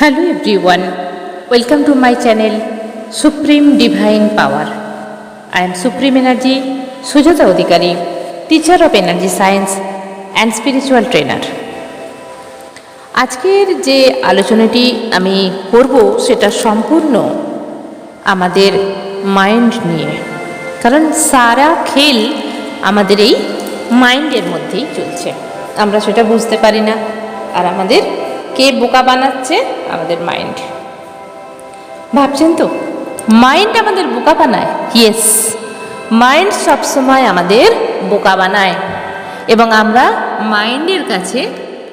Hello everyone welcome to my channel supreme divine power I am supreme energy Sujata Adhikari teacher of energy science and spiritual trainer আজকের যে আলোচনাটি আমি করব, সেটা সম্পূর্ণ আমাদের মাইন্ড নিয়ে। কারণ সারা খেল আমাদের এই মাইন্ডের মধ্যেই চলছে। আমরা সেটা বুঝতে পারি না। আর আমাদের কে বোকা বানাচ্ছে? আমাদের মাইন্ড ভাবছেন তো? মাইন্ড আমাদের বোকা বানায়। ইয়েস মাইন্ড সবসময় আমাদের বোকা বানায়। এবং আমরা মাইন্ডের কাছে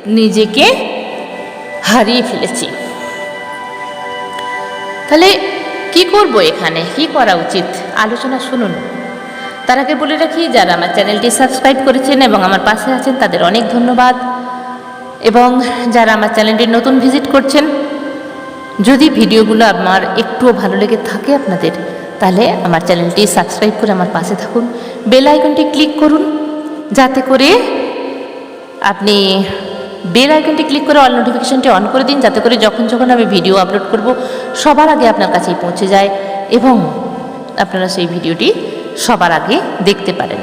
নিজেকে হারিয়ে ফেলেছি। তাহলে কি করব এখানে? কি করা উচিত? আলোচনা শুনুন। তার আগে বলে রাখি, যারা আমার চ্যানেলটি সাবস্ক্রাইব করেছেন এবং আমার পাশে আছেন, তাদের অনেক ধন্যবাদ। এবং যারা আমার চ্যানেলটি নতুন ভিজিট করছেন যদি ভিডিওগুলো আমার একটুও ভালো লেগে থাকে আপনাদের, তাহলে আমার চ্যানেলটি সাবস্ক্রাইব করে আমার পাশে থাকুন। বেল আইকনটি ক্লিক করুন, যাতে করে আপনি বেল আইকনটি ক্লিক করে অল নোটিফিকেশনটি অন করে দিন, যাতে করে যখন যখন আমি ভিডিও আপলোড করব, সবার আগে আপনার কাছেই পৌঁছে যায় এবং আপনারা সেই ভিডিওটি সবার আগে দেখতে পারেন।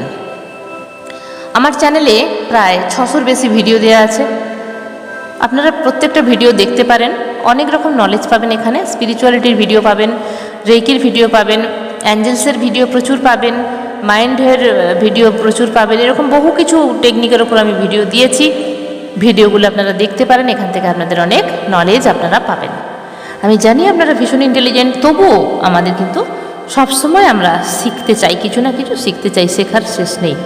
আমার চ্যানেলে প্রায় ছশোর বেশি ভিডিও দেওয়া আছে। আপনারা প্রত্যেকটা ভিডিও দেখতে পারেন। অনেক রকম নলেজ পাবেন এখানে। স্পিরিচুয়ালিটির ভিডিও পাবেন রেকির ভিডিও পাবেন অ্যাঞ্জেলসের ভিডিও প্রচুর পাবেন মাইন্ডের ভিডিও প্রচুর পাবেন, এরকম বহু কিছু টেকনিকের ওপর আমি ভিডিও দিয়েছি। ভিডিওগুলো আপনারা দেখতে পারেন, এখান থেকে আপনাদের অনেক নলেজ আপনারা পাবেন। আমি জানি আপনারা ভীষণ ইন্টেলিজেন্ট তবুও আমাদের কিন্তু সবসময় আমরা শিখতে চাই, কিছু না কিছু শিখতে চাই, শেখার শেষ নেই।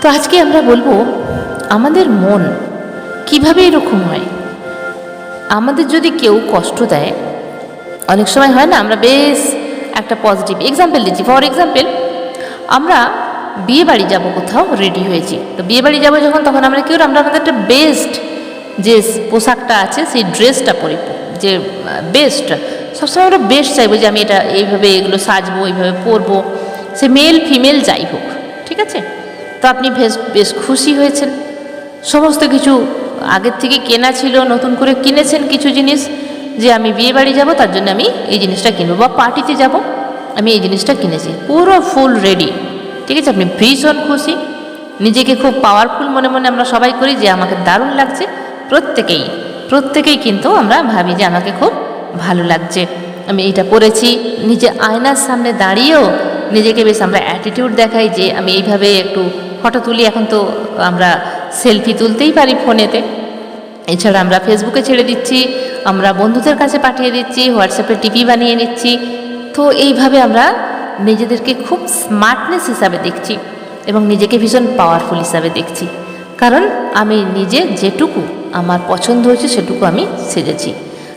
তো আজকে আমরা বলব, আমাদের মন কীভাবে এরকম হয়? আমাদের যদি কেউ কষ্ট দেয়, অনেক সময় হয় না, আমরা বেশ একটা পজিটিভ এক্সাম্পল দিচ্ছি। ফর এক্সাম্পল আমরা বিয়ে বাড়ি যাব কোথাও রেডি হয়েছি। তো বিয়ে বাড়ি যাব যখন, তখন আমরা কেউ আমরা আমাদের একটা বেস্ট যে পোশাকটা আছে, সেই ড্রেসটা পরি, যে বেস্ট সবসময় আমরা বেস্ট চাইব যে, আমি এটা এইভাবে এগুলো সাজবো, এইভাবে পরবো। সে মেল ফিমেল যাই হোক, ঠিক আছে? তো আপনি বেশ বেশ খুশি হয়েছেন। সমস্ত কিছু আগের থেকে কেনা ছিল, নতুন করে কিনেছেন কিছু জিনিস যে আমি বিয়ে বাড়ি যাব, তার জন্য আমি এই জিনিসটা কিনবো বা পার্টিতে যাব, আমি এই জিনিসটা কিনেছি। পুরো ফুল রেডি। ঠিক আছে, আপনি ভীষণ খুশি। নিজেকে খুব পাওয়ারফুল মনে মনে আমরা সবাই করি যে আমাকে দারুণ লাগছে। প্রত্যেকেই প্রত্যেকেই কিন্তু আমরা ভাবি যে আমাকে খুব ভালো লাগছে। আমি এটা করেছি নিজে আয়নার সামনে দাঁড়িয়েও নিজেকে বেশ আমরা অ্যাটিটিউড দেখাই যে আমি এইভাবে একটু ফটো তুলি। এখন তো আমরা সেলফি তুলতেই পারি ফোনেতে। এছাড়া আমরা ফেসবুকে ছেড়ে দিচ্ছি, আমরা বন্ধুদের কাছে পাঠিয়ে দিচ্ছি, হোয়াটসঅ্যাপে টিপি বানিয়ে নিচ্ছি। তো এইভাবে আমরা নিজেদেরকে খুব স্মার্টনেস হিসাবে দেখছি এবং নিজেকে ভীষণ পাওয়ারফুল হিসাবে দেখছি। কারণ আমি নিজে যেটুকু আমার পছন্দ হয়েছে সেটুকু আমি সেজেছি।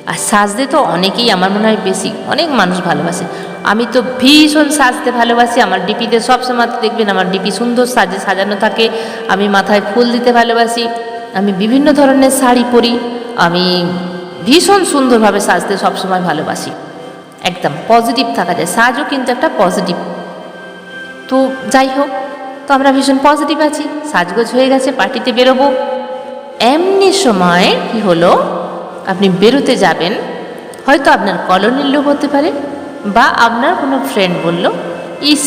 আর সাজতে তো অনেকেই আমার মনে হয় বেশি, অনেক মানুষ ভালোবাসে। আমি তো ভীষণ সাজতে ভালোবাসি, আমার ডিপিতে সবসময় দেখবেন আমার ডিপি সুন্দর সাজে, সাজানো থাকে। আমি মাথায় ফুল দিতে ভালোবাসি। আমি বিভিন্ন ধরনের শাড়ি পরি। আমি ভীষণ সুন্দরভাবে সাজতে সবসময় ভালোবাসি। একদম পজিটিভ থাকা যায়। সাজও কিন্তু একটা পজিটিভ তো যাই হোক, তো আমরা ভীষণ পজিটিভ আছি। সাজগোজ হয়ে গেছে পার্টিতে বেরোবো। এমনি সময় কি হলো? আপনি বেরোতে যাবেন, হয়তো আপনার কলোনির লোক হতে পারে বা আপনার কোনো ফ্রেন্ড বলল, ইস,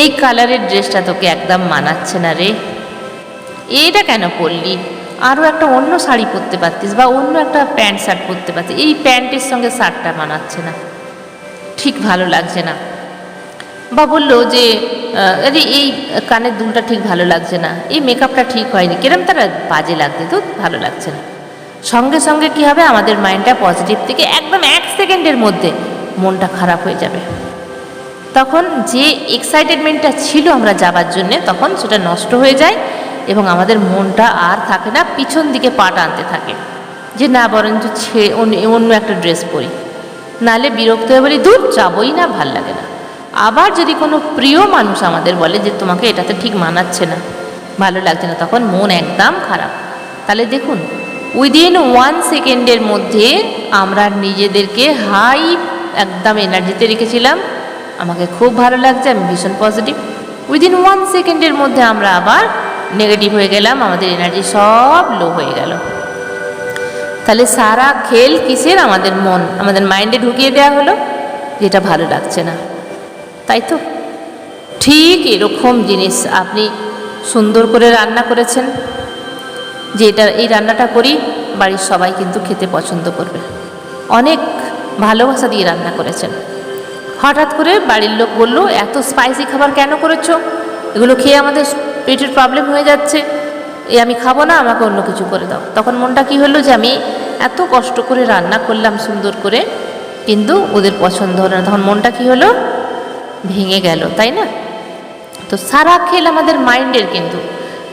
এই কালারের ড্রেসটা তোকে একদম মানাচ্ছে না রে। এটা কেন পরলি? আরও একটা অন্য শাড়ি পরতে পারতিস বা অন্য একটা প্যান্ট শার্ট পরতে পারতিস। এই প্যান্টের সঙ্গে শার্টটা মানাচ্ছে না। ঠিক ভালো লাগছে না। বা বলল যে আরে এই কানের দুলটা ঠিক ভালো লাগছে না। এই মেকআপটা ঠিক হয়নি। কিরম তারা বাজে লাগছে, তো ভালো লাগছে না। সঙ্গে সঙ্গে কি হবে? আমাদের মাইন্ডটা পজিটিভ থেকে একদম এক সেকেন্ডের মধ্যে মনটা খারাপ হয়ে যাবে। তখন যে এক্সাইটেডমেন্টটা ছিল আমরা যাবার জন্যে, তখন সেটা নষ্ট হয়ে যায় এবং আমাদের মনটা আর থাকে না, পিছন দিকে পা টানতে থাকে। যে না, বরঞ্চ ছেড়ে অন্য অন্য একটা ড্রেস পরি। নালে বিরক্ত হয়ে বলি দূর যাবই না, ভালো লাগে না। আবার যদি কোনো প্রিয় মানুষ আমাদের বলে যে, তোমাকে এটাতে ঠিক মানাচ্ছে না, ভালো লাগছে না, তখন মন একদম খারাপ। তাহলে দেখুন উইদিন ওয়ান সেকেন্ডের মধ্যে আমরা নিজেদেরকে হাই একদম এনার্জিতে রেখেছিলাম। আমাকে খুব ভালো লাগছে, আমি ভীষণ পজিটিভ উইদিন ওয়ান সেকেন্ডের মধ্যে আমরা আবার নেগেটিভ হয়ে গেলাম, আমাদের এনার্জি সব লো হয়ে গেল। তাহলে সারা খেল কিসের? আমাদের মন, আমাদের মাইন্ডে ঢুকিয়ে দেওয়া হলো, যেটা ভালো লাগছে না। তাই তো? ঠিক এরকম জিনিস আপনি সুন্দর করে রান্না করেছেন। যে এটা, এই রান্নাটা করি, বাড়ির সবাই কিন্তু খেতে পছন্দ করবে। অনেক ভালোবাসা দিয়ে রান্না করেছেন। হঠাৎ করে বাড়ির লোক বলল, এত স্পাইসি খাবার কেন করেছ? এগুলো খেয়ে আমাদের পেটের প্রবলেম হয়ে যাচ্ছে। এ আমি খাব না, আমাকে অন্য কিছু করে দাও। তখন মনটা কি হলো যে, আমি এত কষ্ট করে রান্না করলাম সুন্দর করে, কিন্তু ওদের পছন্দ হলো না। তখন মনটা কি হলো? ভেঙে গেল, তাই না? তো সারা খেল আমাদের মাইন্ডের কিন্তু।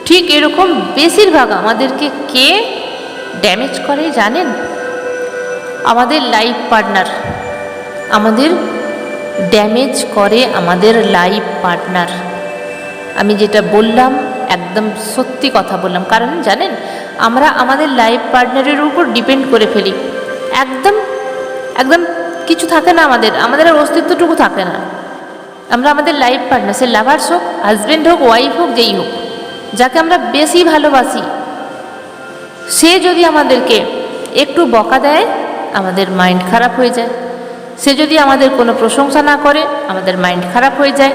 ঠিক এরকম বেশিরভাগ আমাদেরকে কে ড্যামেজ করে জানেন? আমাদের লাইফ পার্টনার আমাদের ড্যামেজ করে আমাদের লাইফ পার্টনার আমি যেটা বললাম, একদম সত্যি কথা বললাম। কারণ জানেন, আমরা আমাদের লাইফ পার্টনারের উপর ডিপেন্ড করে ফেলি। একদম একদম কিছু থাকে না আমাদের। আমাদের আর অস্তিত্বটুকু থাকে না। আমরা আমাদের লাইফ পার্টনার সে লাভার্স হোক হাজব্যান্ড হোক ওয়াইফ হোক, যেই হোক। যাকে আমরা বেশি ভালোবাসি, সে যদি আমাদেরকে একটু বকা দেয়, আমাদের মাইন্ড খারাপ হয়ে যায়। সে যদি আমাদের কোনো প্রশংসা না করে, আমাদের মাইন্ড খারাপ হয়ে যায়,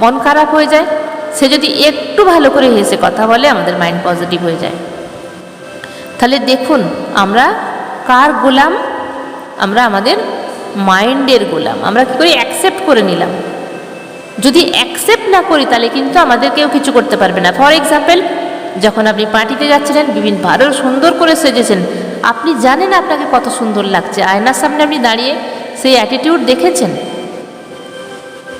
মন খারাপ হয়ে যায়। সে যদি একটু ভালো করে হেসে কথা বলে, আমাদের মাইন্ড পজিটিভ হয়ে যায়। তাহলে দেখুন, আমরা কার গোলাম? আমরা আমাদের মাইন্ডের গোলাম। আমরা কী করি অ্যাকসেপ্ট করে নিলাম? যদি অ্যাকসেপ্ট না করি, তাহলে কিন্তু আমাদের কেউ কিছু করতে পারবে না। ফর এক্সাম্পল যখন আপনি পার্টিতে যাচ্ছিলেন বিভিন্ন ভালো সুন্দর করে সেজেছেন। আপনি জানেন আপনাকে কত সুন্দর লাগছে। আয়নার সামনে আপনি দাঁড়িয়ে সেই অ্যাটিটিউড দেখেছেন?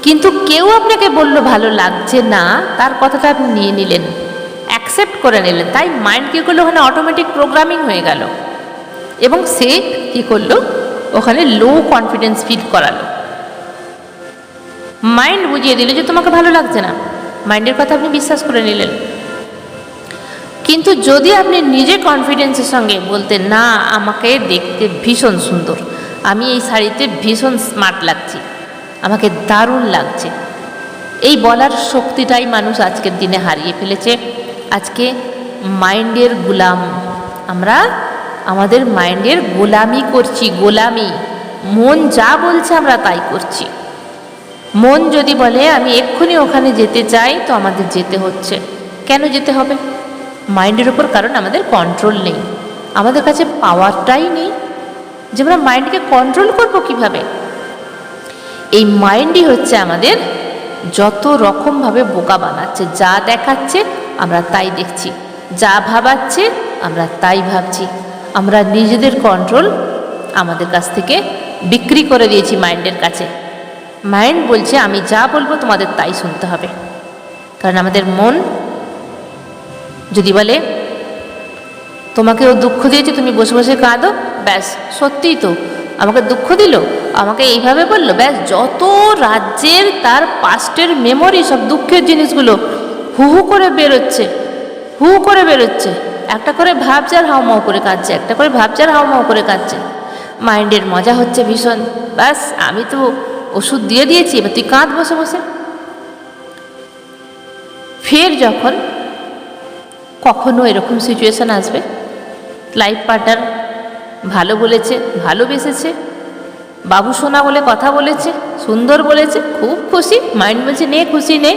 কিন্তু কেউ আপনাকে বলল, ভালো লাগছে না। তার কথাটা আপনি নিয়ে নিলেন। অ্যাকসেপ্ট করে নিলেন। তাই মাইন্ড কী করল? ওখানে অটোমেটিক প্রোগ্রামিং হয়ে গেল। এবং সে কী করল? ওখানে লো কনফিডেন্স ফিল করালো। মাইন্ড বুঝিয়ে দিল যে তোমাকে ভালো লাগছে না। মাইন্ডের কথা আপনি বিশ্বাস করে নিলেন। কিন্তু যদি আপনি নিজে কনফিডেন্সের সঙ্গে বলতেন না, আমাকে দেখতে ভীষণ সুন্দর। আমি এই শাড়িতে ভীষণ স্মার্ট লাগছি। আমাকে দারুণ লাগছে। এই বলার শক্তিটাই মানুষ আজকের দিনে হারিয়ে ফেলেছে। আজকে মাইন্ডের গোলাম। আমরা আমাদের মাইন্ডের গোলামি করছি, গোলামি। মন যা বলছে আমরা তাই করছি। মন যদি বলে, আমি এক্ষুনি ওখানে যেতে চাই, তো আমাদের যেতে হচ্ছে। কেন যেতে হবে? মাইন্ডের ওপর কারণ আমাদের কন্ট্রোল নেই। আমাদের কাছে পাওয়ারটাই নেই। যে আমরা মাইন্ডকে কন্ট্রোল করব কীভাবে? এই মাইন্ডই হচ্ছে আমাদের যত রকমভাবে বোকা বানাচ্ছে, যা দেখাচ্ছে, আমরা তাই দেখছি। যা ভাবাচ্ছে, আমরা তাই ভাবছি। আমরা নিজেদের কন্ট্রোল আমাদের কাছ থেকে বিক্রি করে দিয়েছি মাইন্ডের কাছে। মাইন্ড বলছে, আমি যা বলব তোমাদের তাই শুনতে হবে। কারণ আমাদের মন যদি বলে তোমাকে ও দুঃখ দিয়েছে, তুমি বসে বসে কাঁদো। ব্যাস, সত্যিই তো, আমাকে দুঃখ দিল, আমাকে এইভাবে বলল, ব্যাস, যত রাজ্যের তার পাস্টের মেমোরি সব দুঃখের জিনিসগুলো হু হু করে বেরোচ্ছে, হু করে বেরোচ্ছে। একটা করে ভাবজার হাওমাও করে কাঁদছে, একটা করে ভাবজার হাওমাও করে কাঁদছে। মাইন্ডের মজা হচ্ছে ভীষণ। ব্যাস, আমি তো ওষুধ দিয়ে দিয়েছি, এবার তুই কাঁধ বসে বসে। ফের যখন কখনো এরকম সিচুয়েশান আসবে লাইফ পার্টনার ভালো বলেছে ভালোবেসেছে বাবু সোনা বলে কথা বলেছে, সুন্দর বলেছে, খুব খুশি মাইন্ড বলছে, নে, খুশি নে।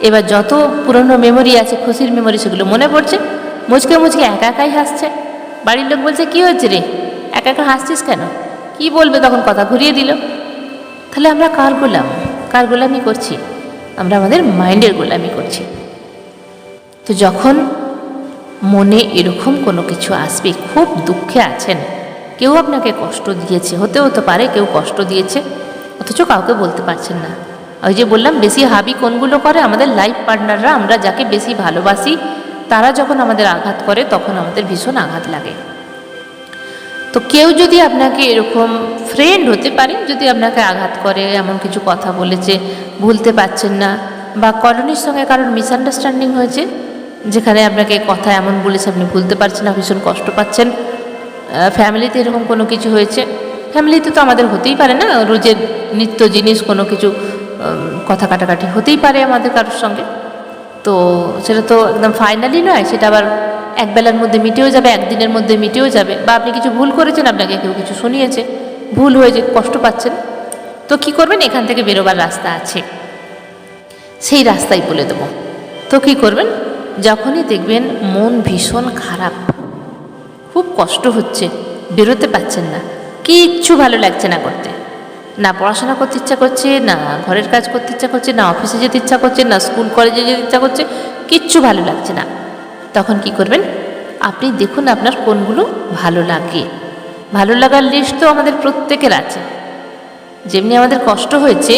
এবার যত পুরনো মেমোরি আছে, খুশির মেমোরি সেগুলো মনে পড়ছে, মুচকে মুচকে একা একাই হাসছে। বাড়ির লোক বলছে, কী হচ্ছে রে? একা একা হাসছিস কেন? কি বলবে? তখন কথা ঘুরিয়ে দিল। তাহলে আমরা কার গোলাম? কার গোলামি করছি? আমরা আমাদের মাইন্ডের গোলামি করছি। তো যখন মনে এরকম কোনো কিছু আসবে, খুব দুঃখে আছেন, কেউ আপনাকে কষ্ট দিয়েছে হতে হতে পারে কেউ কষ্ট দিয়েছে, অথচ কাউকে বলতে পারছেন না। ওই যে বললাম, বেশি হাবি কোনগুলো করে? আমাদের লাইফ পার্টনাররা আমরা যাকে বেশি ভালোবাসি, তারা যখন আমাদের আঘাত করে, তখন আমাদের ভীষণ আঘাত লাগে। তো কেউ যদি আপনাকে এরকম ফ্রেন্ড হতে পারে, যদি আপনাকে আঘাত করে, এমন কিছু কথা বলেছে, ভুলতে পারছেন না, বা কলোনির সঙ্গে কারোর মিসআন্ডারস্ট্যান্ডিং হয়েছে, যেখানে আপনাকে কথা এমন বলেছে, আপনি ভুলতে পারছেন না, ভীষণ কষ্ট পাচ্ছেন ফ্যামিলিতে এরকম কোনো কিছু হয়েছে? ফ্যামিলিতে তো আমাদের হতেই পারে না, রোজের নিত্য জিনিস, কোনো কিছু কথা কাটাকাটি হতেই পারে আমাদের কারোর সঙ্গে। তো সেটা তো একদম ফাইনালি নয়, সেটা আবার এক বেলার মধ্যে মিটেও যাবে, একদিনের মধ্যে মিটেও যাবে। বা আপনি কিছু ভুল করেছেন, আপনাকে কেউ কিছু শুনিয়েছে, ভুল হয়েছে, কষ্ট পাচ্ছেন। তো কি করবেন? এখান থেকে বেরোবার রাস্তা আছে। সেই রাস্তাই বলে দেবো। তো কি করবেন? যখনই দেখবেন মন ভীষণ খারাপ, খুব কষ্ট হচ্ছে, বেরোতে পারছেন না, কিচ্ছু ভালো লাগছে না করতে। না, পড়াশোনা করতে ইচ্ছা করছে, না, ঘরের কাজ করতে ইচ্ছা করছে, না অফিসে যেতে ইচ্ছা করছে, না স্কুল কলেজে যেতে ইচ্ছা করছে, কিচ্ছু ভালো লাগছে না। তখন কি করবেন? আপনি দেখুন আপনার কোনগুলো ভালো লাগে। ভালো লাগার লিস্ট তো আমাদের প্রত্যেকের আছে। যেমনি আমাদের কষ্ট হয়েছে,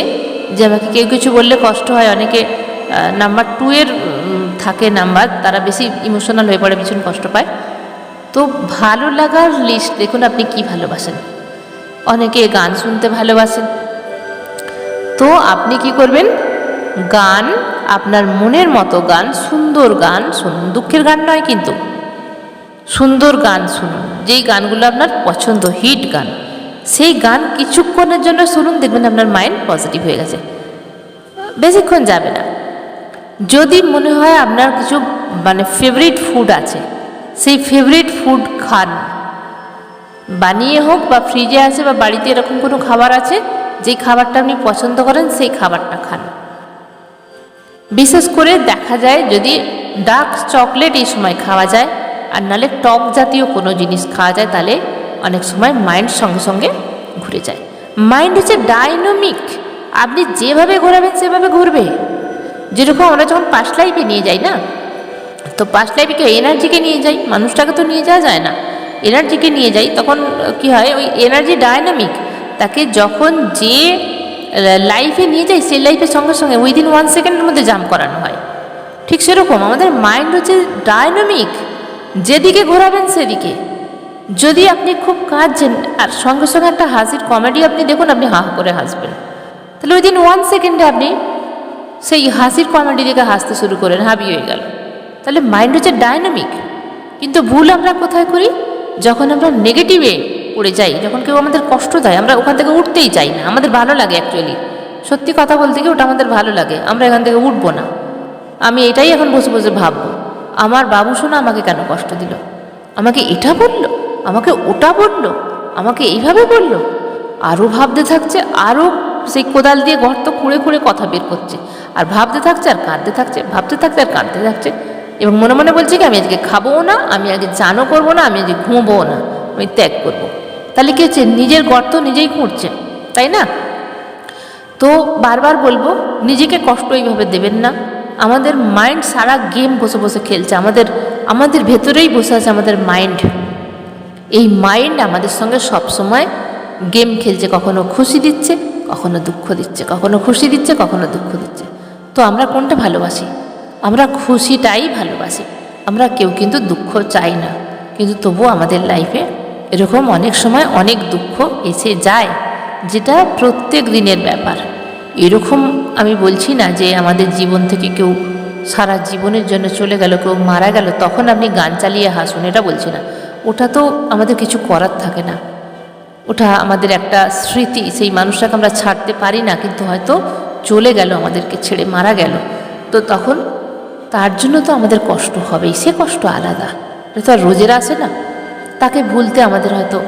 যে আমাকে কেউ কিছু বললে কষ্ট হয়, অনেকে নাম্বার টু এর থাকে নাম্বার তারা বেশি ইমোশনাল হয়ে পড়ে, ভীষণ কষ্ট পায়। তো ভালো লাগার লিস্ট দেখুন আপনি কি ভালোবাসেন। অনেকে গান শুনতে ভালোবাসেন। তো আপনি কি করবেন? গান, আপনার মনের মতো গান, সুন্দর গান শুনুন। দুঃখের গান নয় কিন্তু। সুন্দর গান শুনুন। যেই গানগুলো আপনার পছন্দ, হিট গান, সেই গান কিছুক্ষণের জন্য শুনুন, দেখবেন আপনার মাইন্ড পজিটিভ হয়ে গেছে। বেশিক্ষণ যাবে না। যদি মনে হয় আপনার কিছু মানে ফেভারিট ফুড আছে, সেই ফেভারিট ফুড খান। বানিয়ে হোক বা ফ্রিজে আছে বা বাড়িতে এরকম কোনো খাবার আছে যেই খাবারটা আপনি পছন্দ করেন, সেই খাবারটা খান। বিশেষ করে দেখা যায় যদি ডার্ক চকলেট এই সময় খাওয়া যায়, আর নালে টক জাতীয় কোনো জিনিস খাওয়া যায় তাহলে অনেক সময় মাইন্ড সঙ্গে সঙ্গে ঘুরে যায়। মাইন্ড হচ্ছে ডাইনামিক আপনি যেভাবে ঘোরাবেন, সেভাবে ঘুরবে। যেরকম আমরা যখন পাস্ট লাইফে নিয়ে যাই না, তো পাস্ট লাইফে কি এনার্জিকে নিয়ে যাই মানুষটাকে তো নিয়ে যাওয়া যায় না। এনার্জিকে নিয়ে যাই, তখন কি হয়, ওই এনার্জি ডায়নামিক তাকে যখন যে লাইফে নিয়ে যাই সেই লাইফের সঙ্গে সঙ্গে উইদিন ওয়ান সেকেন্ডের মধ্যে জাম্প করানো হয়। ঠিক সেরকম আমাদের মাইন্ড হচ্ছে ডায়নামিক যেদিকে ঘোরাবেন সেদিকে। যদি আপনি খুব কাঁদছেন, আর সঙ্গে সঙ্গে একটা হাসির কমেডি আপনি দেখুন, আপনি হা করে হাসবেন। তাহলে উইদিন ওয়ান সেকেন্ডে আপনি সেই হাসির কমেডি দেখে হাসতে শুরু করেন, হাবি হয়ে গেল। তাহলে মাইন্ড হচ্ছে ডায়নামিক কিন্তু ভুল আমরা কোথায় করি? যখন আমরা নেগেটিভে পড়ে যাই, যখন কেউ আমাদের কষ্ট দেয়, আমরা ওখান থেকে উঠতেই চাই না। আমাদের ভালো লাগে অ্যাকচুয়ালি সত্যি কথা বলতে গিয়ে ওটা আমাদের ভালো লাগে। আমরা এখান থেকে উঠবো না। আমি এটাই এখন বসে বসে ভাববো। আমার বাবু শোনা আমাকে কেন কষ্ট দিল? আমাকে এটা বলল? আমাকে ওটা বলল? আমাকে এইভাবে বলল? আরও ভাবতে থাকছে, আরও সেই কোদাল দিয়ে গর্ত খুঁড়ে খুঁড়ে কথা বের করছে। আর ভাবতে থাকছে আর কাঁদতে থাকছে, ভাবতে থাকছে আর কাঁদতে থাকছে। এবং মনে মনে বলছে কি, আমি আজকে খাবোও না, আমি আগে চানও করব না, আমি আজকে ঘুমোবও না, আমি ত্যাগ করব। তাহলে কী হচ্ছে? নিজের গর্ত নিজেই খুঁড়ছে, তাই না? তো বারবার বলব, নিজেকে কষ্ট এইভাবে দেবেন না। আমাদের মাইন্ড সারা গেম বসে বসে খেলছে, আমাদের আমাদের ভেতরেই বসে আছে আমাদের মাইন্ড এই মাইন্ড আমাদের সঙ্গে সবসময় গেম খেলছে, কখনো খুশি দিচ্ছে, কখনো দুঃখ দিচ্ছে, কখনো খুশি দিচ্ছে, কখনো দুঃখ দিচ্ছে। তো আমরা কোনটা ভালোবাসি? আমরা খুশিটাই ভালোবাসি। আমরা কেউ কিন্তু দুঃখ চাই না। কিন্তু তবুও আমাদের লাইফে এরকম অনেক সময় অনেক দুঃখ এসে যায়, যেটা প্রত্যেক দিনের ব্যাপার। এরকম আমি বলছি না যে আমাদের জীবন থেকে কেউ সারা জীবনের জন্য চলে গেল, কেউ মারা গেল, তখন আপনি গান চালিয়ে হাসুন, এটা বলছি না। ওটা তো আমাদের কিছু করার থাকে না। ওটা আমাদের একটা স্মৃতি, সেই মানুষটাকে আমরা ছাড়তে পারি না, কিন্তু হয়তো চলে গেল আমাদেরকে ছেড়ে মারা গেল। তো তখন তার জন্য তো আমাদের কষ্ট হবেই, সে কষ্ট আলাদা। তো আর রোজের আসে না। তাকে ভুলতে আমাদের হয়তো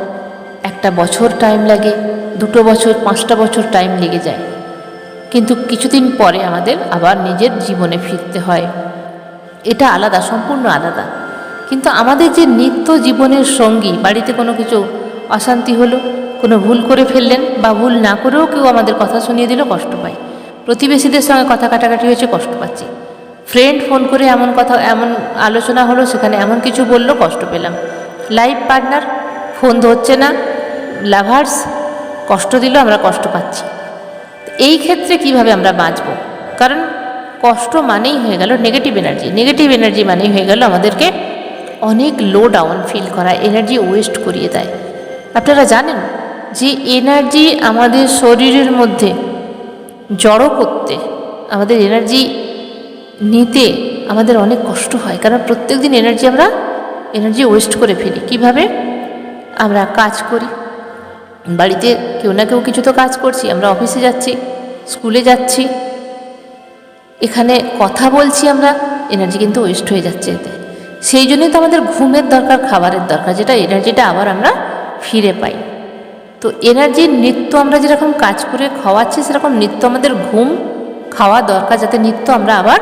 একটা বছর টাইম লাগে, দুটো বছর, পাঁচটা বছর টাইম লেগে যায়। কিন্তু কিছুদিন পরে আমাদের আবার নিজের জীবনে ফিরতে হয়। এটা আলাদা, সম্পূর্ণ আলাদা। কিন্তু আমাদের যে নিত্য জীবনের সঙ্গী, বাড়িতে কোনো কিছু অশান্তি হলো, কোনো ভুল করে ফেললেন বা ভুল না করেও কেউ আমাদের কথা শুনিয়ে দিল, কষ্ট পাই। প্রতিবেশীদের সঙ্গে কথা কাটাকাটি হয়েছে, কষ্ট পাচ্ছি। ফ্রেন্ড ফোন করে এমন কথা, এমন আলোচনা হলো, সেখানে এমন কিছু বলল, কষ্ট পেলাম। লাইফ পার্টনার ফোন ধরছে না লাভার্স কষ্ট দিল, আমরা কষ্ট পাচ্ছি। এই ক্ষেত্রে কীভাবে আমরা বাঁচব? কারণ কষ্ট মানেই হয়ে গেল নেগেটিভ এনার্জি নেগেটিভ এনার্জি মানেই হয়ে গেল আমাদেরকে অনেক লো ডাউন ফিল করা এনার্জি ওয়েস্ট করিয়ে দেয়। আপনারা জানেন যে এনার্জি আমাদের শরীরের মধ্যে জড়ো করতে, আমাদের এনার্জি নিতে আমাদের অনেক কষ্ট হয়, কারণ প্রত্যেক দিন এনার্জি আমরা এনার্জি ওয়েস্ট করে ফেলি। কীভাবে? আমরা কাজ করি। বাড়িতে কেউ না কেউ কিছু তো কাজ করছি, আমরা অফিসে যাচ্ছি স্কুলে যাচ্ছি। এখানে কথা বলছি আমরা এনার্জি কিন্তু ওয়েস্ট হয়ে যাচ্ছে এতে। সেই জন্যই তো আমাদের ঘুমের দরকার, খাবারের দরকার, যেটা এনার্জিটা আবার আমরা ফিরে পাই। তো এনার্জির নিত্য আমরা যেরকম কাজ করে খাওয়াচ্ছি, সেরকম নিত্য আমাদের ঘুম, খাওয়া দরকার, যাতে নিত্য আমরা আবার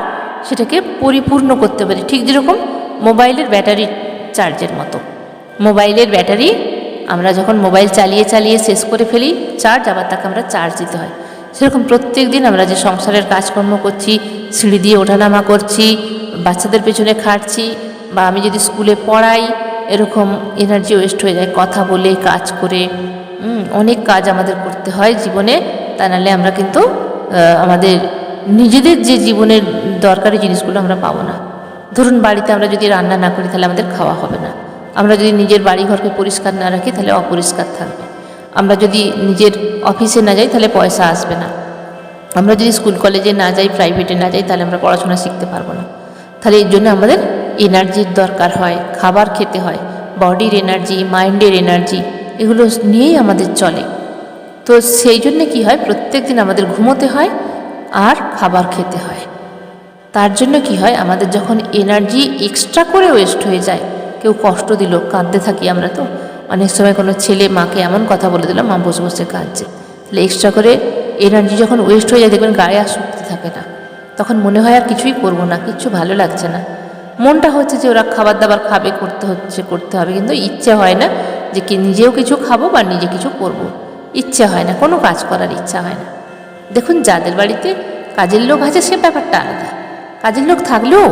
সেটাকে পরিপূর্ণ করতে পারি। ঠিক যেরকম মোবাইলের ব্যাটারি চার্জের মতো। মোবাইলের ব্যাটারি আমরা যখন মোবাইল চালিয়ে চালিয়ে শেষ করে ফেলি, চার্জ আবার তাকে আমরা চার্জ দিতে হয়। সেরকম প্রত্যেক দিন আমরা যে সংসারের কাজকর্ম করছি, সিঁড়ি দিয়ে ওঠানামা করছি, বাচ্চাদের পেছনে খাটছি বা আমি যদি স্কুলে পড়াই, এরকম এনার্জি ওয়েস্ট হয়ে যায়, কথা বলে, কাজ করে অনেক কাজ আমাদের করতে হয় জীবনে। তা নাহলে আমরা কিন্তু আমাদের নিজেদের যে জীবনের দরকারি জিনিসগুলো আমরা পাবো না। ধরুন বাড়িতে আমরা যদি রান্না না করি, তাহলে আমাদের খাওয়া হবে না। আমরা যদি নিজের বাড়ি ঘরকে পরিষ্কার না রাখি, তাহলে অপরিষ্কার থাকবে। আমরা যদি নিজের অফিসে না যাই, তাহলে পয়সা আসবে না। আমরা যদি স্কুল কলেজে না যাই, প্রাইভেটে না যাই, তাহলে আমরা পড়াশোনা শিখতে পারব না। তাহলে এর জন্য আমাদের এনার্জির দরকার হয়, খাবার খেতে হয়, বডির এনার্জি, মাইন্ডের এনার্জি, এগুলো নিয়েই আমাদের চলে। তো সেই জন্যে কী হয়, প্রত্যেক দিন আমাদের ঘুমোতে হয় আর খাবার খেতে হয়। তার জন্য কি হয়, আমাদের যখন এনার্জি এক্সট্রা করে ওয়েস্ট হয়ে যায়, কেউ কষ্ট দিল, কাঁদতে থাকি আমরা তো। অনেক সময় কোনো ছেলে মাকে এমন কথা বলে দিল মা বসে বসে কাঁদছে। তাহলে এক্সট্রা করে এনার্জি যখন ওয়েস্ট হয়ে যায়, দেখবেন গায়ে আর শক্তি থাকে না। তখন মনে হয় আর কিছুই করব না, কিচ্ছু ভালো লাগছে না। মনটা হচ্ছে যে ওরা খাবার দাবার খাবে, করতে হচ্ছে, করতে হবে, কিন্তু ইচ্ছে হয় না যে কি নিজেও কিছু খাব বা নিজে কিছু করব। ইচ্ছে হয় না, কোনো কাজ করার ইচ্ছা হয় না। দেখুন, যাদের বাড়িতে কাজের লোক আছে, সে ব্যাপারটা আলাদা। কাজের লোক থাকলেও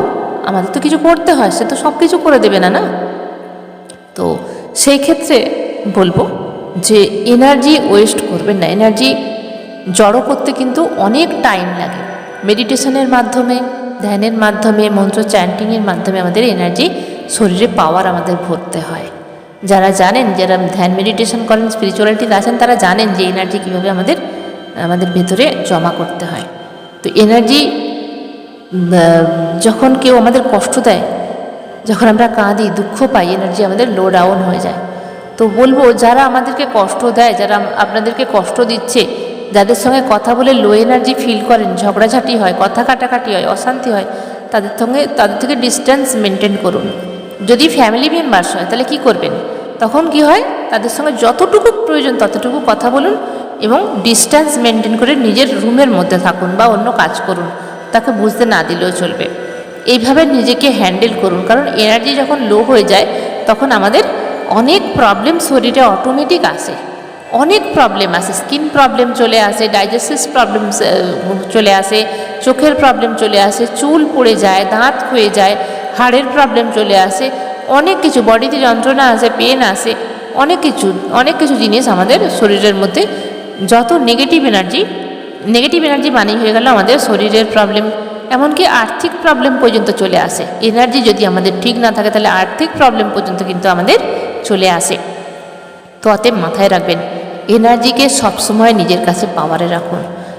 আমাদের তো কিছু করতে হয়, সে তো সব কিছু করে দেবে না না? তো সেই ক্ষেত্রে বলব যে এনার্জি ওয়েস্ট করবেন না। এনার্জি জড়ো করতে কিন্তু অনেক টাইম লাগে। মেডিটেশনের মাধ্যমে ধ্যানের মাধ্যমে, মন্ত্র চ্যান্টিংয়ের মাধ্যমে আমাদের এনার্জি শরীরে পাওয়ার আমাদের ভরতে হয়। যারা জানেন, যারা ধ্যান মেডিটেশন করেন স্পিরিচুয়ালিটিতে আছেন, তারা জানেন যে এনার্জি কীভাবে আমাদের আমাদের ভেতরে জমা করতে হয়। তো এনার্জি যখন কেউ আমাদের কষ্ট দেয়, যখন আমরা কাঁদি, দুঃখ পাই এনার্জি আমাদের লো ডাউন হয়ে যায়। তো বলব, যারা আমাদেরকে কষ্ট দেয়, যারা আপনাদেরকে কষ্ট দিচ্ছে, যাদের সঙ্গে কথা বলে লো এনার্জি ফিল করেন, ঝগড়াঝাটি হয়, কথা কাটাকাটি হয়, অশান্তি হয়, তাদের সঙ্গে, তাদের থেকে ডিস্টেন্স মেনটেন করুন। যদি ফ্যামিলি মেম্বার্স হয়, তাহলে কি করবেন? তখন কি হয়? তাদের সঙ্গে যতটুকু প্রয়োজন, ততটুকু কথা বলুন এবং ডিস্টেন্স মেনটেন করে নিজের রুমের মধ্যে থাকুন বা অন্য কাজ করুন। তাকে বুঝতে না দিলেও চলবে। এইভাবে নিজেকে হ্যান্ডেল করুন, কারণ এনার্জি যখন লো হয়ে যায়, তখন আমাদের অনেক প্রবলেম শরীরে অটোমেটিক আসে। অনেক প্রবলেম আসে স্কিন প্রবলেম চলে আসে ডাইজেস্টিভ প্রবলেম চলে আসে, চোখের প্রবলেম চলে আসে, চুল পড়ে যায়, দাঁত ক্ষয়ে যায়, হাড়ের প্রবলেম চলে আসে, অনেক কিছু বডিতে যন্ত্রণা আসে পেন আসে, অনেক কিছু অনেক কিছু জিনিস আমাদের শরীরের মধ্যে যত নেগেটিভ এনার্জি নেগেটিভ এনার্জি মানেই হয়ে গেল আমাদের শরীরের প্রবলেম এমনকি আর্থিক প্রবলেম পর্যন্ত চলে আসে। এনার্জি যদি আমাদের ঠিক না থাকে, তাহলে আর্থিক প্রবলেম পর্যন্ত কিন্তু আমাদের চলে আসে। তো অতএব মাথায় রাখবেন এনার্জিকে সবসময় নিজের কাছে পাওয়ারে রাখুন।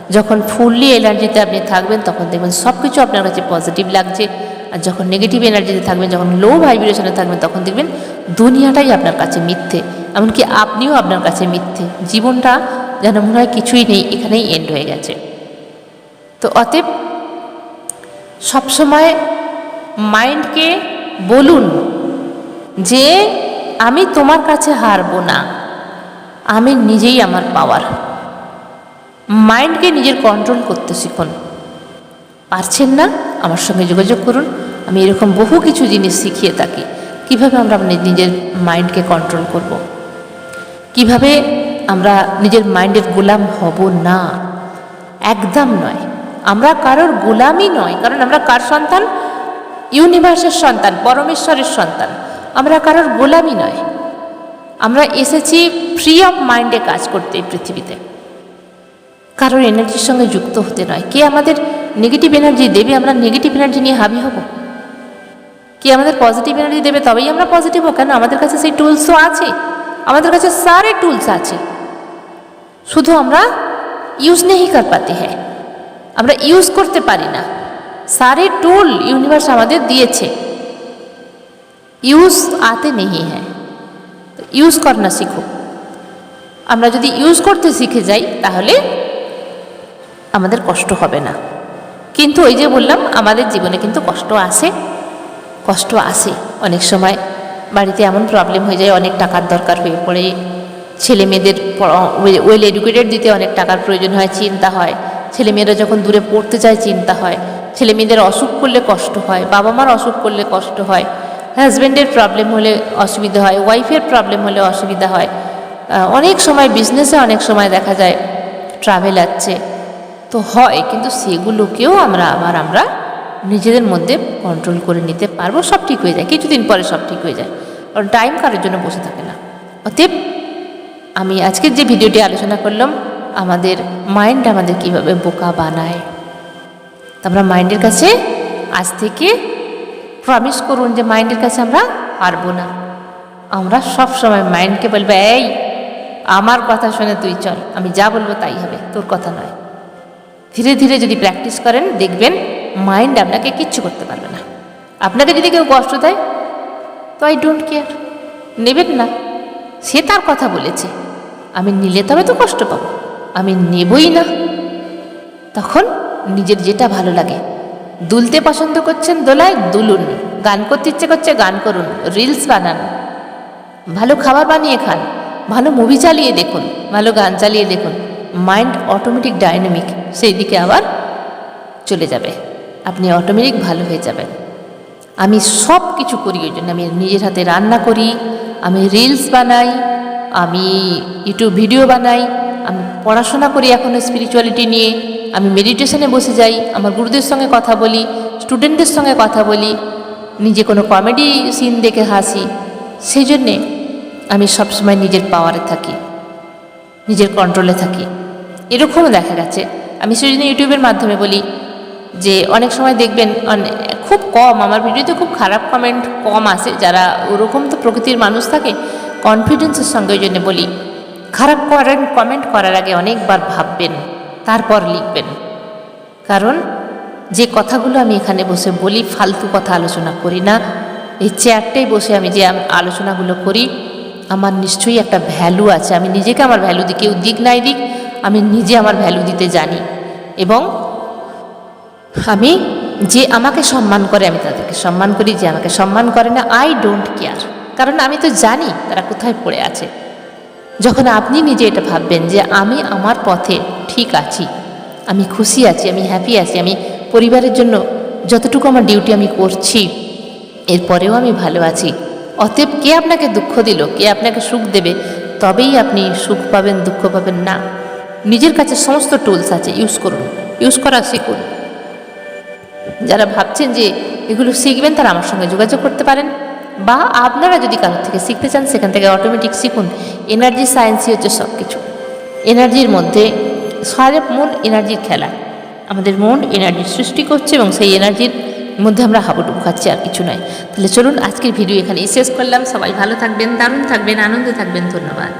যখন ফুললি এনার্জিতে আপনি থাকবেন, তখন দেখবেন সব কিছু আপনার কাছে পজিটিভ লাগছে। আর যখন নেগেটিভ এনার্জিতে থাকবেন, যখন লো ভাইব্রেশনে থাকবেন, তখন দেখবেন দুনিয়াটাই আপনার কাছে মিথ্যে। এমনকি আপনিও আপনার কাছে মিথ্যে। জীবনটা যেন মনে হয় কিছুই নেই, এখানেই এন্ড হয়ে গেছে। তো অতএব সবসময় মাইন্ডকে বলুন যে আমি তোমার কাছে হারবো না, আমি নিজেই আমার পাওয়ার মাইন্ডকে নিজের কন্ট্রোল করতে শিখুন। পারছেন না? আমার সঙ্গে যোগাযোগ করুন। আমি এরকম বহু কিছু জিনিস শিখিয়ে থাকি। কীভাবে আমরা নিজের মাইন্ডকে কন্ট্রোল করব। কীভাবে আমরা নিজের মাইন্ডের গোলাম হব না। একদম নয়। আমরা কারোর গোলামই নয়, কারণ আমরা কার সন্তান? ইউনিভার্সের সন্তান, পরমেশ্বরের সন্তান। আমরা কারোর গোলামই নয়। আমরা এসেছি ফ্রি অফ মাইন্ডে কাজ করতে এই পৃথিবীতে। কারোর এনার্জির সঙ্গে যুক্ত হতে নয়। কে আমাদের নেগেটিভ এনার্জি দেবে, আমরা নেগেটিভ এনার্জি নিয়ে হাবি হব? কে আমাদের পজিটিভ এনার্জি দেবে, তবেই আমরা পজিটিভ হব। কেন? আমাদের কাছে সেই টুলসও আছে। আমাদের কাছে সারে টুলস আছে। শুধু আমরা ইউজ নেই কর পাতে হ্যাঁ। আমরা ইউজ করতে পারি না। সারে টুল ইউনিভার্স আমাদের দিয়েছে। ইউজ আতে নেই হ্যাঁ। ইউজ করনা শিখো। আমরা যদি ইউজ করতে শিখে যাই, তাহলে আমাদের কষ্ট হবে না। কিন্তু ওই যে বললাম, আমাদের জীবনে কিন্তু কষ্ট আসে কষ্ট আসে অনেক সময়। বাড়িতে এমন প্রবলেম হয়ে যায়, অনেক টাকার দরকার হয়ে পড়ে। ছেলে মেয়েদের ওয়েল এডুকেটেড দিতে অনেক টাকার প্রয়োজন হয়, চিন্তা হয়। ছেলে মেয়েরা যখন দূরে পড়তে যায় চিন্তা হয়। ছেলে মেয়েদের অসুখ করলে কষ্ট হয় বাবা মার অসুখ করলে কষ্ট হয়। হাজব্যান্ডের প্রবলেম হলে অসুবিধা হয় ওয়াইফের প্রবলেম হলে অসুবিধা হয়। অনেক সময় বিজনেসে অনেক সময় দেখা যায় ট্রাভেল আছে তো হয়, কিন্তু সেগুলোকেও আমরা, আবার আমরা নিজেদের মধ্যে কন্ট্রোল করে নিতে পারব, সব ঠিক হয়ে যায়। কিছুদিন পরে সব ঠিক হয়ে যায়। কারণ টাইম কারোর জন্য বসে থাকে না। অতএব আমি আজকের যে ভিডিওটি আলোচনা করলাম, আমাদের মাইন্ড আমাদের কীভাবে বোকা বানায়? আমরা মাইন্ডের কাছে আজ থেকে প্রমিস করুন যে মাইন্ডের কাছে আমরা পারব না। আমরা সব সময় মাইন্ডকে বলব, এই, আমার কথা শুনে তুই চল। আমি যা বলব তাই হবে। তোর কথা নয়। ধীরে ধীরে যদি প্র্যাকটিস করেন, দেখবেন মাইন্ড আপনাকে কিচ্ছু করতে পারবে না। আপনাকে যদি কেউ কষ্ট দেয়, তো আই ডোন্ট কেয়ার নেবেন না। সে তার কথা বলেছে। আমি নিলে তবে তো কষ্ট পাবো। আমি নেবই না। তখন নিজের যেটা ভালো লাগে, দুলতে পছন্দ করছেন দোলায় দুলুন। গান করতে ইচ্ছে করছে গান করুন। রিলস বানান। ভালো খাবার বানিয়ে খান। ভালো মুভি চালিয়ে দেখুন। ভালো গান চালিয়ে দেখুন। মাইন্ড অটোমেটিক ডাইনামিক সেই দিকে আবার চলে যাবে। আপনি অটোমেটিক ভালো হয়ে যাবেন। আমি সব কিছু করি ওই জন্য। আমি নিজের হাতে রান্না করি, আমি রিলস বানাই, আমি ইউটিউব ভিডিও বানাই, আমি পড়াশোনা করি এখনও স্পিরিচুয়ালিটি নিয়ে, আমি মেডিটেশনে বসে যাই, আমার গুরুদের সঙ্গে কথা বলি স্টুডেন্টদের সঙ্গে কথা বলি, নিজে কোনো কমেডি সিন দেখে হাসি। সেই জন্যে আমি সবসময় নিজের পাওয়ারে থাকি, নিজের কন্ট্রোলে থাকি। এরকমও দেখা গেছে আমি সেই জন্য ইউটিউবের মাধ্যমে বলি যে অনেক সময় দেখবেন অনে- খুব কম, আমার ভিডিওতে খুব খারাপ কমেন্ট কম আসে, যারা ওরকম তো প্রকৃতির মানুষ থাকে কনফিডেন্সের সঙ্গে ওই জন্য বলি, খারাপ করেন কমেন্ট করার আগে অনেকবার ভাববেন, তারপর লিখবেন। কারণ যে কথাগুলো আমি এখানে বসে বলি, ফালতু কথা আলোচনা করি না। এই চেয়ারটাই বসে আমি যে আলোচনাগুলো করি, আমার নিশ্চয়ই একটা ভ্যালু আছে। আমি নিজেকে আমার ভ্যালু দিই কেউ দিক, নাই দিক, আমি নিজে আমার ভ্যালু দিতে জানি। এবং আমি যে আমাকে সম্মান করে, আমি তাদেরকে সম্মান করি, যে আমাকে সম্মান করে না আই ডোন্ট কেয়ার কারণ আমি তো জানি তারা কোথায় পড়ে আছে। যখন আপনি নিজে এটা ভাববেন যে আমি আমার পথে ঠিক আছি, আমি খুশি আছি, আমি হ্যাপি আছি, আমি পরিবারের জন্য যতটুকু আমার ডিউটি আমি করছি, এরপরেও আমি ভালো আছি। অতএব কে আপনাকে দুঃখ দিল, কে আপনাকে সুখ দেবে, তবেই আপনি সুখ পাবেন, দুঃখ পাবেন না। নিজের কাছে সমস্ত টুলস আছে ইউজ করুন। ইউজ করা শিখুন। যারা ভাবছেন যে এগুলো শিখবেন, তারা আমার সঙ্গে যোগাযোগ করতে পারেন। বা আপনারা যদি কারোর থেকে শিখতে চান, সেখান থেকে অটোমেটিক শিখুন। এনার্জি সায়েন্সই হচ্ছে সব কিছু এনার্জির মধ্যে সারা মন এনার্জির খেলা। আমাদের মন এনার্জির সৃষ্টি করছে এবং সেই এনার্জির মধ্যে আমরা হাবুডুবু খাচ্ছি, আর কিছু নয়। তাহলে চলুন, আজকের ভিডিও এখানেই শেষ করলাম। সবাই ভালো থাকবেন, দারুণ থাকবেন, আনন্দে থাকবেন। ধন্যবাদ।